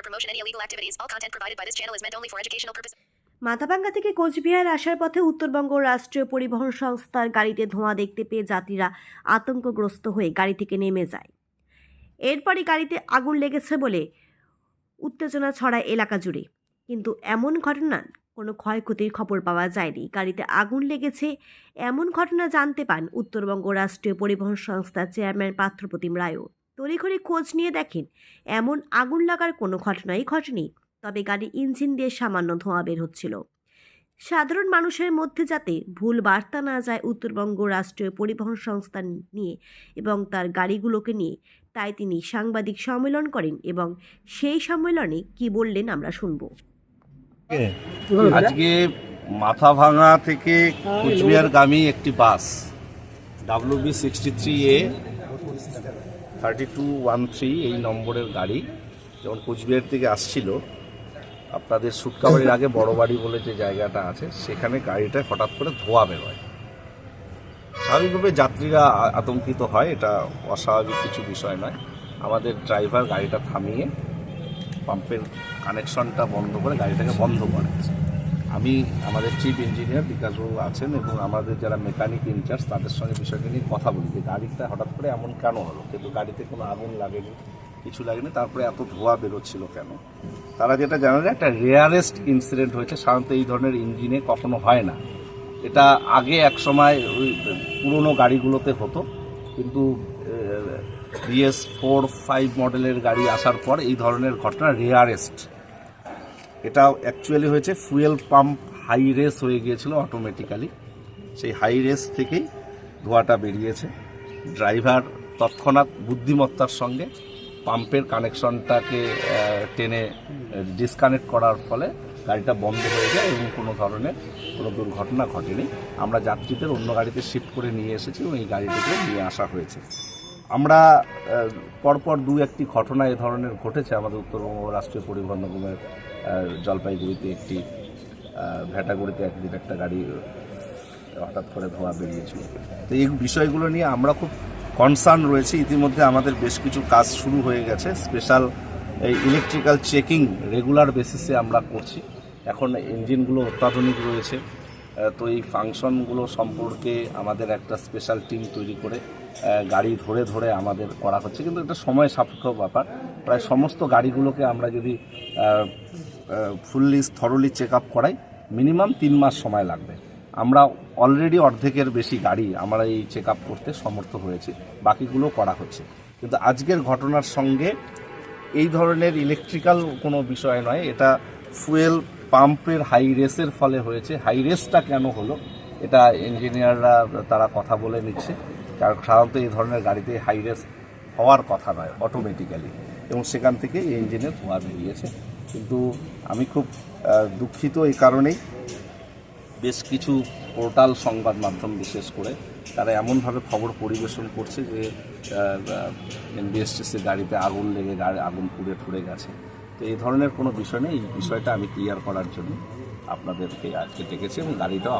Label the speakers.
Speaker 1: promotion any illegal activities. All content provided by this channel is meant only for educational purposes.
Speaker 2: Mathabhanga থেকে কোচবিহার আসার পথে উত্তরবঙ্গ রাষ্ট্রীয় পরিবহন সংস্থার গাড়িতে ধোঁয়া দেখতে পেয়ে যাত্রীরা আতঙ্কগ্রস্ত হয়ে গাড়ি থেকে নেমে যায় এরপরই গাড়িতে আগুন লেগেছে বলে উত্তেজনা ছড়ায় এলাকা জুড়ে কিন্তু এমন ঘটনার কোনো ক্ষয়ক্ষতির খবর পাওয়া যায়নি গাড়িতে আগুন লেগেছে এমন ঘটনা জানতে পান উত্তরবঙ্গ রাষ্ট্রীয় পরিবহন সংস্থার চেয়ারম্যান পাত্রপ্রতিম রায়ও তড়িঘড়ি খোঁজ নিয়ে দেখেন, এমন আগুন লাগার কোনো ঘটনাই ঘটেনি, তবে গাড়ির ইঞ্জিন দিয়ে সামান্য ধোঁয়া বের হচ্ছিল। সাধারণ মানুষের মধ্যে যাতে ভুল বার্তা না যায় উত্তরবঙ্গ রাষ্ট্রীয় পরিবহন সংস্থা নিয়ে এবং তার গাড়িগুলোকে নিয়ে, তাই তিনি সাংবাদিক সম্মেলন করেন এবং সেই সম্মেলনে কি বললেন আমরা শুনব।
Speaker 3: আজকে মাথা ভাঙা থেকে কুচবিহারগামী একটি bus W B sixty three A thirty two one three এই নম্বরের গাড়ি যখন কুচবিহার থেকে আসছিল, আপনাদের সুটকাবাড়ির আগে বড় বাড়ি বলে যে জায়গাটা আছে, সেখানে গাড়িটা হঠাৎ করে ধোয়া বেরোয়। স্বাভাবিকভাবে যাত্রীরা আতঙ্কিত হয়, এটা অস্বাভাবিক কিছু বিষয় নয়। আমাদের ড্রাইভার গাড়িটা থামিয়ে, পাম্পের কানেকশনটা বন্ধ করে গাড়িটাকে বন্ধ করে আমি আমাদের চিফ ইঞ্জিনিয়ার বিকাশবাবু আছেন এবং আমাদের যারা মেকানিক ইনচার্জ তাদের সঙ্গে বিষয়টা নিয়ে কথা বলি। যে গাড়িটা হঠাৎ করে এমন কেন হলো? কিন্তু গাড়িতে কোনো আগুন লাগেনি, কিছু লাগেনি, তারপরে এত ধোঁয়া বেরোচ্ছিল কেন? তারা যেটা জানালে একটা রেয়ারেস্ট ইনসিডেন্ট হয়েছে, সাধারণত এই ধরনের ইঞ্জিনে কখনো হয় না। এটা আগে এক সময় ওই পুরনো গাড়িগুলোতে হতো, কিন্তু বিএস ফোর ফাইভ মডেলের গাড়ি আসার পর এই ধরনের ঘটনা রেয়ারেস্ট এটা অ্যাকচুয়ালি হয়েছে ফুয়েল পাম্প হাই রেস হয়ে গিয়েছিল অটোমেটিক্যালি সেই হাই রেস থেকেই ধোঁয়াটা বেরিয়েছে। ড্রাইভার তৎক্ষণাৎ বুদ্ধিমত্তার সঙ্গে পাম্পের কানেকশনটাকে টেনে ডিসকানেক্ট করার ফলে গাড়িটা বন্ধ হয়ে যায় এবং কোনো ধরনের কোনো দুর্ঘটনা ঘটেনি। আমরা যাত্রীদের অন্য গাড়িতে শিফট করে নিয়ে এসেছি এবং এই গাড়িটিকে নিয়ে আসা হয়েছে। আমরা পরপর দু একটি ঘটনা এ ধরনের ঘটেছে আমাদের উত্তরবঙ্গ রাষ্ট্রীয় পরিবহন নিগমের জলপাইগুড়িতে একটি ভেটাগুড়িতে একদিন একটা গাড়ি হঠাৎ করে ধোঁয়া বেরিয়েছিল। তো এই বিষয়গুলো নিয়ে আমরা খুব কনসার্ন রয়েছি। ইতিমধ্যে আমাদের বেশ কিছু কাজ শুরু হয়ে গেছে। স্পেশাল এই ইলেকট্রিক্যাল চেকিং রেগুলার বেসিসে আমরা করছি। এখন ইঞ্জিনগুলো অত্যাধুনিক রয়েছে। তো এই ফাংশনগুলো সম্পর্কে আমাদের একটা স্পেশাল টিম তৈরি করে গাড়ি ধরে ধরে আমাদের করা হচ্ছে। কিন্তু এটা সময় সাপেক্ষ ব্যাপার। প্রায় সমস্ত গাড়িগুলোকে আমরা যদি ফুললি থরলি চেক আপ করাই। মিনিমাম তিন মাস সময় লাগবে। আমরা অলরেডি অর্ধেকের বেশি গাড়ি আমরা এই চেক আপ করতে সমর্থ হয়েছি। বাকিগুলো করা হচ্ছে। কিন্তু আজকের ঘটনার সঙ্গে এই ধরনের ইলেকট্রিক্যাল কোনো বিষয় নয়। এটা ফুয়েল পাম্পের হাই রেসের ফলে হয়েছে। হাই রেসটা কেন হলো? এটা ইঞ্জিনিয়াররা তারা কথা বলে নিচ্ছে। কারণ সাধারণত এই ধরনের গাড়িতে হাই রেস হওয়ার কথা নয় অটোমেটিক্যালি এবং সেখান থেকে এই ইঞ্জিনের ধোঁয়া বেরিয়েছে। কিন্তু আমি খুব দুঃখিত এই কারণেই। বেশ কিছু পোর্টাল সংবাদ মাধ্যম বিশেষ করে, তারা এমনভাবে খবর পরিবেশন করছে যে এনবিএসটিসি গাড়িতে আগুন লেগে গাড়ি আগুন পুড়ে ঠুড়ে গেছে। তো এই ধরনের কোনো বিষয় নেই। এই বিষয়টা আমি ক্লিয়ার করার জন্য আপনাদেরকে আজকে ডেকেছি এবং গাড়িটাও